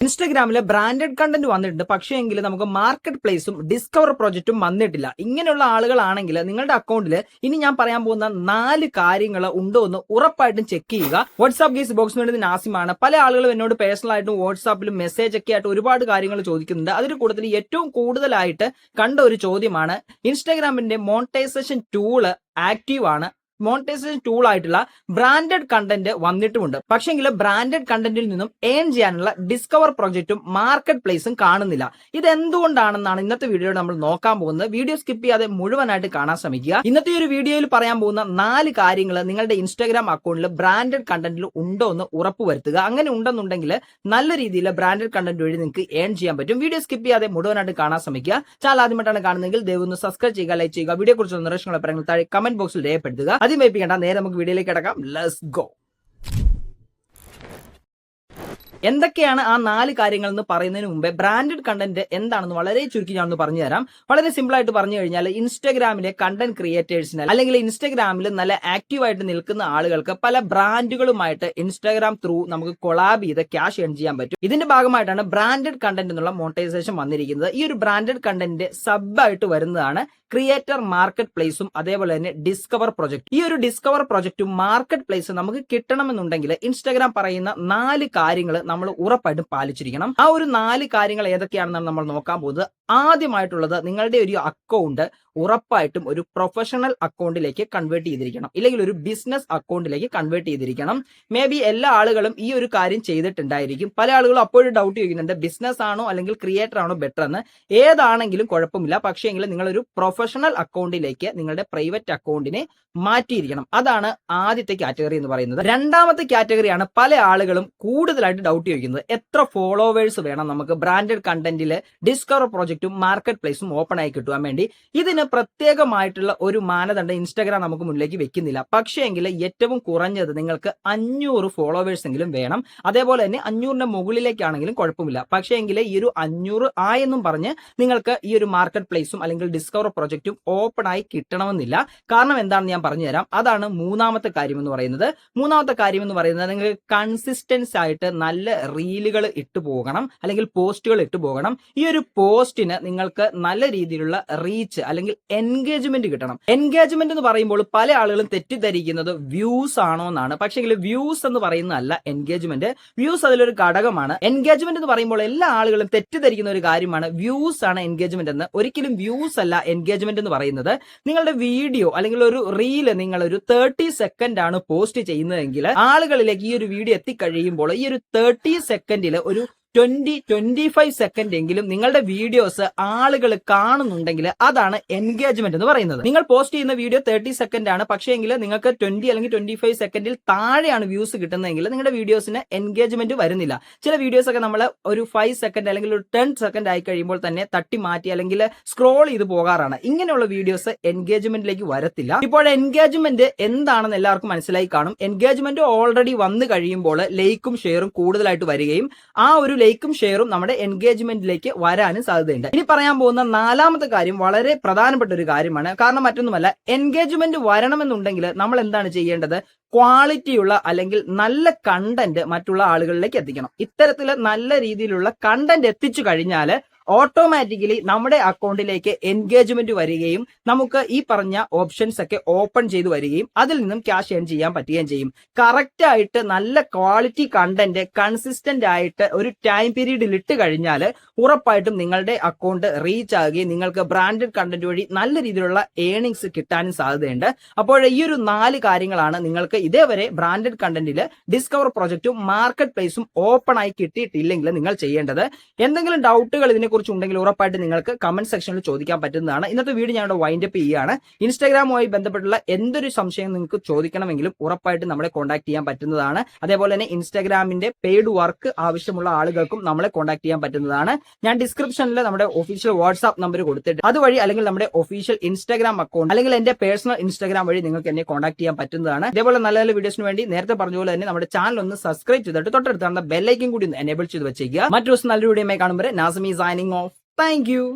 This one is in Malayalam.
ഇൻസ്റ്റാഗ്രാമിലെ ബ്രാൻഡഡ് കണ്ടന്റ് വന്നിട്ടുണ്ട്. പക്ഷേ എങ്കിൽ നമുക്ക് മാർക്കറ്റ് പ്ലേസും ഡിസ്കവർ പ്രോജക്റ്റും വന്നിട്ടില്ല. ഇങ്ങനെയുള്ള ആളുകളാണെങ്കിൽ നിങ്ങളുടെ അക്കൗണ്ടിൽ ഇനി ഞാൻ പറയാൻ പോകുന്ന നാല് കാര്യങ്ങൾ ഉണ്ടോ എന്ന് ഉറപ്പായിട്ടും ചെക്ക് ചെയ്യുക. വാട്സ്ആപ്പ് ഗേസ് ബോക്സ് വേണ്ടി നാസിമാണ്. പല ആളുകളും എന്നോട് പേഴ്സണൽ ആയിട്ടും വാട്സാപ്പിലും മെസ്സേജ് ഒക്കെ ആയിട്ട് ഒരുപാട് കാര്യങ്ങൾ ചോദിക്കുന്നുണ്ട്. അതിന് കൂടുതൽ ഏറ്റവും കൂടുതലായിട്ട് കണ്ട ഒരു ചോദ്യമാണ്. ഇൻസ്റ്റാഗ്രാമിന്റെ മോണിറ്റൈസേഷൻ ടൂൾ ആക്റ്റീവ് ആണ്. മോണിറ്റൈസേഷൻ ടൂൾ ആയിട്ടുള്ള ബ്രാൻഡഡ് കണ്ടന്റ് വന്നിട്ടുമുണ്ട്. പക്ഷെങ്കിൽ ബ്രാൻഡഡ് കണ്ടന്റിൽ നിന്നും ഏൺ ചെയ്യാനുള്ള ഡിസ്കവർ പ്രോജക്റ്റും മാർക്കറ്റ് പ്ലേസും കാണുന്നില്ല. ഇത് എന്തുകൊണ്ടാണെന്നാണ് ഇന്നത്തെ വീഡിയോയിൽ നമ്മൾ നോക്കാൻ പോകുന്നത്. വീഡിയോ സ്കിപ്പ് ചെയ്യാതെ മുഴുവനായിട്ട് കാണാൻ ശ്രമിക്കുക. ഇന്നത്തെ ഒരു വീഡിയോയിൽ പറയാൻ പോകുന്ന നാല് കാര്യങ്ങൾ നിങ്ങളുടെ ഇൻസ്റ്റാഗ്രാം അക്കൗണ്ടിൽ ബ്രാൻഡഡ് കണ്ടന്റിൽ ഉണ്ടോ എന്ന് ഉറപ്പുവരുത്തുക അങ്ങനെ ഉണ്ടെന്നുണ്ടെങ്കിൽ നല്ല രീതിയിൽ ബ്രാൻഡഡ് കണ്ടന്റ് വഴി നിങ്ങൾക്ക് ഏൺ ചെയ്യാൻ പറ്റും. വീഡിയോ സ്കിപ്പ് ചെയ്യാതെ മുഴുവനായിട്ട് കാണാൻ ശ്രമിക്കുക. ചാനൽ ആദ്യമായിട്ടാണ് കാണുന്നതെങ്കിൽ ദയവ് ഒന്ന് സബ്സ്ക്രൈബ് ചെയ്യുക ലൈക്ക് ചെയ്യുക വീഡിയോ കുറിച്ചുള്ള നിർദ്ദേശങ്ങളെ പറയുന്നത് താഴെ കമന്റ് ബോക്സിൽ രേഖപ്പെടുത്തുക. ആദ്യം വൈപ്പിക്കേണ്ട നേരെ നമുക്ക് വീഡിയോയിലേക്ക് കിടക്കാം. ലെറ്റ്സ് ഗോ എന്തൊക്കെയാണ് ആ നാല് കാര്യങ്ങൾ എന്ന് പറയുന്നതിന് മുമ്പേ ബ്രാൻഡഡ് കണ്ടന്റ് എന്താണെന്ന് വളരെ ചുരുക്കി ഞാൻ ഒന്ന് പറഞ്ഞു തരാം. വളരെ സിമ്പിൾ ആയിട്ട് പറഞ്ഞു കഴിഞ്ഞാൽ ഇൻസ്റ്റാഗ്രാമിലെ കണ്ടന്റ് ക്രിയേറ്റേഴ്സിന് അല്ലെങ്കിൽ ഇൻസ്റ്റാഗ്രാമിൽ നല്ല ആക്റ്റീവ് ആയിട്ട് നിൽക്കുന്ന ആളുകൾക്ക് പല ബ്രാൻഡുകളുമായിട്ട് ഇൻസ്റ്റാഗ്രാം ത്രൂ നമുക്ക് കൊളാബ് ചെയ്ത് ക്യാഷ് ഏൺ ചെയ്യാൻ പറ്റും. ഇതിന്റെ ഭാഗമായിട്ടാണ് ബ്രാൻഡഡ് കണ്ടന്റ് എന്നുള്ള മോണിറ്റൈസേഷൻ വന്നിരിക്കുന്നത്. ഈ ഒരു ബ്രാൻഡഡ് കണ്ടന്റ് സബ് ആയിട്ട് വരുന്നതാണ് ക്രിയേറ്റർ മാർക്കറ്റ് പ്ലേസും അതേപോലെ തന്നെ ഡിസ്കവർ പ്രൊജക്ട് ഈ ഒരു ഡിസ്കവർ പ്രൊജക്റ്റും മാർക്കറ്റ് പ്ലേസും നമുക്ക് കിട്ടണമെന്നുണ്ടെങ്കിൽ ഇൻസ്റ്റാഗ്രാം പറയുന്ന നാല് കാര്യങ്ങൾ നമ്മൾ ഉറപ്പായിട്ടും പാലിച്ചിരിക്കണം. ആ ഒരു നാല് കാര്യങ്ങൾ ഏതൊക്കെയാണെന്നാണ് നമ്മൾ നോക്കാൻ പോകുന്നത്. ആദ്യമായിട്ടുള്ളത് നിങ്ങളുടെ ഒരു അക്കൗണ്ട് ഉറപ്പായിട്ടും ഒരു പ്രൊഫഷണൽ അക്കൗണ്ടിലേക്ക് കൺവേർട്ട് ചെയ്തിരിക്കണം. ഇല്ലെങ്കിൽ ഒരു ബിസിനസ് അക്കൗണ്ടിലേക്ക് കൺവേർട്ട് ചെയ്തിരിക്കണം. മേ ബി എല്ലാ ആളുകളും ഈ ഒരു കാര്യം ചെയ്തിട്ടുണ്ടായിരിക്കും. പല ആളുകളും അപ്പോഴും ഡൗട്ട് ചോദിക്കുന്നുണ്ട് ബിസിനസ് ആണോ അല്ലെങ്കിൽ ക്രിയേറ്റർ ആണോ ബെറ്റർ എന്ന്? ഏതാണെങ്കിലും കുഴപ്പമില്ല. പക്ഷേങ്കിൽ നിങ്ങളൊരു പ്രൊഫഷണൽ അക്കൗണ്ടിലേക്ക് നിങ്ങളുടെ പ്രൈവറ്റ് അക്കൗണ്ടിനെ മാറ്റിയിരിക്കണം. അതാണ് ആദ്യത്തെ കാറ്റഗറി എന്ന് പറയുന്നത്. രണ്ടാമത്തെ കാറ്റഗറിയാണ് പല ആളുകളും കൂടുതലായിട്ട് ഡൗട്ട് ചോദിക്കുന്നത് എത്ര ഫോളോവേഴ്സ് വേണം നമുക്ക് ബ്രാൻഡഡ് കണ്ടന്റിൽ ഡിസ്കവർ പ്രോജക്റ്റും മാർക്കറ്റ് പ്ലേസും ഓപ്പൺ ആയി കിട്ടുവാൻ വേണ്ടി? ഇതിന് പ്രത്യേകമായിട്ടുള്ള ഒരു മാനദണ്ഡം ഇൻസ്റ്റാഗ്രാം നമുക്ക് മുന്നിലേക്ക് വെക്കുന്നില്ല. പക്ഷേ എങ്കിൽ ഏറ്റവും കുറഞ്ഞത് നിങ്ങൾക്ക് അഞ്ഞൂറ് ഫോളോവേഴ്സ് എങ്കിലും വേണം. അതേപോലെ തന്നെ അഞ്ഞൂറിന്റെ മുകളിലേക്കാണെങ്കിലും കുഴപ്പമില്ല. പക്ഷേ എങ്കിൽ ഈ ഒരു അഞ്ഞൂറ് ആയെന്നും പറഞ്ഞ് നിങ്ങൾക്ക് ഈ ഒരു മാർക്കറ്റ് പ്ലേസും അല്ലെങ്കിൽ ഡിസ്കവർ പ്രോജക്റ്റും ഓപ്പൺ ആയി കിട്ടണമെന്നില്ല. കാരണം എന്താണെന്ന് ഞാൻ പറഞ്ഞുതരാം. അതാണ് മൂന്നാമത്തെ കാര്യം എന്ന് പറയുന്നത്. മൂന്നാമത്തെ കാര്യം എന്ന് പറയുന്നത് നിങ്ങൾക്ക് കൺസിസ്റ്റൻസ് ആയിട്ട് നല്ല റീലുകൾ ഇട്ടു പോകണം അല്ലെങ്കിൽ പോസ്റ്റുകൾ ഇട്ടു പോകണം. ഈ ഒരു പോസ്റ്റിന് നിങ്ങൾക്ക് നല്ല രീതിയിലുള്ള റീച്ച് അല്ലെങ്കിൽ എൻഗേജ്മെന്റ് കിട്ടണം. എൻഗേജ്മെന്റ് എന്ന് പറയുമ്പോൾ പല ആളുകളും തെറ്റിദ്ധരിക്കുന്നത് വ്യൂസ് ആണോ എന്നാണ്. പക്ഷേ വ്യൂസ് എന്ന് പറയുന്നതല്ല എൻഗേജ്മെന്റ് വ്യൂസ് അതിലൊരു ഘടകമാണ്. എൻഗേജ്മെന്റ് എന്ന് പറയുമ്പോൾ എല്ലാ ആളുകളും തെറ്റിദ്ധരിക്കുന്ന ഒരു കാര്യമാണ്. വ്യൂസ് ആണ് എൻഗേജ്മെന്റ് എന്ന്. ഒരിക്കലും വ്യൂസ് അല്ല എൻഗേജ്മെന്റ് എന്ന് പറയുന്നത്. നിങ്ങളുടെ വീഡിയോ അല്ലെങ്കിൽ ഒരു റീൽ നിങ്ങൾ ഒരു തേർട്ടി സെക്കൻഡ് ആണ് പോസ്റ്റ് ചെയ്യുന്നതെങ്കിൽ ആളുകളിലേക്ക് ഈ ഒരു വീഡിയോ എത്തിക്കഴിയുമ്പോൾ ഈ ഒരു തേർട്ടി സെക്കൻഡിൽ ഒരു ട്വന്റി ട്വന്റി ഫൈവ് സെക്കൻഡ് എങ്കിലും നിങ്ങളുടെ വീഡിയോസ് ആളുകൾ കാണുന്നുണ്ടെങ്കിൽ അതാണ് എൻഗേജ്മെന്റ് എന്ന് പറയുന്നത്. നിങ്ങൾ പോസ്റ്റ് ചെയ്യുന്ന വീഡിയോ തേർട്ടി സെക്കൻഡ് ആണ്. പക്ഷേ എങ്കിൽ നിങ്ങൾക്ക് ട്വന്റി അല്ലെങ്കിൽ ട്വന്റി ഫൈവ് സെക്കൻഡിൽ താഴെയാണ് വ്യൂസ് കിട്ടുന്നതെങ്കിൽ നിങ്ങളുടെ വീഡിയോസിന് എൻഗേജ്മെന്റ് വരുന്നില്ല. ചില വീഡിയോസ് ഒക്കെ നമ്മൾ ഒരു ഫൈവ് സെക്കൻഡ് അല്ലെങ്കിൽ ഒരു ടെൻ സെക്കൻഡ് ആയി കഴിയുമ്പോൾ തന്നെ തട്ടി മാറ്റി അല്ലെങ്കിൽ സ്ക്രോൾ ചെയ്ത് പോകാറാണ്. ഇങ്ങനെയുള്ള വീഡിയോസ് എൻഗേജ്മെന്റിലേക്ക് വരത്തില്ല. ഇപ്പോൾ എൻഗേജ്മെന്റ് എന്താണെന്ന് എല്ലാവർക്കും മനസ്സിലായി കാണും. എൻഗേജ്മെന്റ് ഓൾറെഡി വന്നു കഴിയുമ്പോൾ ലൈക്കും ഷെയറും കൂടുതലായിട്ട് വരികയും ആ ഒരു ലൈക്കും ഷെയറും നമ്മുടെ എൻഗേജ്മെന്റിലേക്ക് വരാനും സാധ്യതയുണ്ട്. ഇനി പറയാൻ പോകുന്ന നാലാമത്തെ കാര്യം വളരെ പ്രധാനപ്പെട്ട ഒരു കാര്യമാണ്. കാരണം മറ്റൊന്നുമല്ല എൻഗേജ്മെന്റ് വരണമെന്നുണ്ടെങ്കിൽ നമ്മൾ എന്താണ് ചെയ്യേണ്ടത്? ക്വാളിറ്റിയുള്ള അല്ലെങ്കിൽ നല്ല കണ്ടന്റ് മറ്റുള്ള ആളുകളിലേക്ക് എത്തിക്കണം. ഇത്തരത്തിൽ നല്ല രീതിയിലുള്ള കണ്ടന്റ് എത്തിച്ചു കഴിഞ്ഞാൽ ഓട്ടോമാറ്റിക്കലി നമ്മുടെ അക്കൗണ്ടിലേക്ക് എൻഗേജ്മെന്റ് വരികയും നമുക്ക് ഈ പറഞ്ഞ ഓപ്ഷൻസ് ഒക്കെ ഓപ്പൺ ചെയ്ത് വരികയും അതിൽ നിന്നും ക്യാഷ് ഏൺ ചെയ്യാൻ പറ്റുകയും ചെയ്യും. കറക്റ്റ് ആയിട്ട് നല്ല ക്വാളിറ്റി കണ്ടന്റ് കൺസിസ്റ്റന്റ് ആയിട്ട് ഒരു ടൈം പീരീഡിൽ ഇട്ട് കഴിഞ്ഞാൽ ഉറപ്പായിട്ടും നിങ്ങളുടെ അക്കൗണ്ട് റീച്ച് ആകുകയും നിങ്ങൾക്ക് ബ്രാൻഡഡ് കണ്ടന്റ് വഴി നല്ല രീതിയിലുള്ള ഏണിങ്സ് കിട്ടാനും സാധ്യതയുണ്ട്. അപ്പോൾ ഈ ഒരു നാല് കാര്യങ്ങളാണ് നിങ്ങൾക്ക് ഇതേവരെ ബ്രാൻഡഡ് കണ്ടന്റിൽ ഡിസ്കവർ പ്രോജക്റ്റും മാർക്കറ്റ് പ്ലേസും ഓപ്പൺ ആയി കിട്ടിയിട്ടില്ലെങ്കിൽ നിങ്ങൾ ചെയ്യേണ്ടത്. എന്തെങ്കിലും ഡൗട്ടുകൾ ഇതിനെക്കുറിച്ച് ഉണ്ടെങ്കിൽ ഉറപ്പായിട്ട് നിങ്ങൾക്ക് കമന്റ് സെക്ഷനിൽ ചോദിക്കാൻ പറ്റുന്നതാണ്. ഇന്നത്തെ വീഡിയോ വൈൻഡ് അപ്പ് ചെയ്യുകയാണ്. ഇൻസ്റ്റാഗ്രാമുമായി ബന്ധപ്പെട്ടുള്ള എന്തൊരു സംശയം നിങ്ങൾക്ക് ചോദിക്കണമെങ്കിലും ഉറപ്പായിട്ട് നമ്മളെ കോൺടാക്ട് ചെയ്യാൻ പറ്റുന്നതാണ്. അതേപോലെ തന്നെ ഇൻസ്റ്റാഗ്രാമിന്റെ പെയ്ഡ് വർക്ക് ആവശ്യമുള്ള ആളുകൾക്കും നമ്മളെ കോൺടാക്ട് ചെയ്യാൻ പറ്റുന്നതാണ്. ഞാൻ ഡിസ്ക്രിപ്ഷനിൽ നമ്മുടെ ഒഫീഷ്യൽ വാട്സ്ആപ്പ് നമ്പർ കൊടുത്തിട്ട് അതുവഴി അല്ലെങ്കിൽ നമ്മുടെ ഒഫീഷ്യൽ ഇൻസ്റ്റാഗ്രാം അക്കൗണ്ട് അല്ലെങ്കിൽ എന്റെ പേഴ്സണൽ ഇൻസ്റ്റാഗ്രാം വഴി നിങ്ങൾക്ക് എന്നെ കോൺടാക്ട് ചെയ്യാൻ പറ്റുന്നതാണ്. അതേപോലെ നല്ല നല്ല വീഡിയോസിന് വേണ്ടി നേരത്തെ പറഞ്ഞ തന്നെ നമ്മുടെ ചാനൽ ഒന്ന് സബ്സ്ക്രൈബ് ചെയ്തിട്ട് തൊട്ടടുത്ത് ബെല്ലൈക്കും കൂടി ഒന്ന് എനേബിൾ ചെയ്ത് വെച്ചേക്കുക. മറ്റൊരു ദിവസം നല്ലൊരു വീഡിയോ കാണുമ്പോൾ നാസമി signing signing off. Thank you.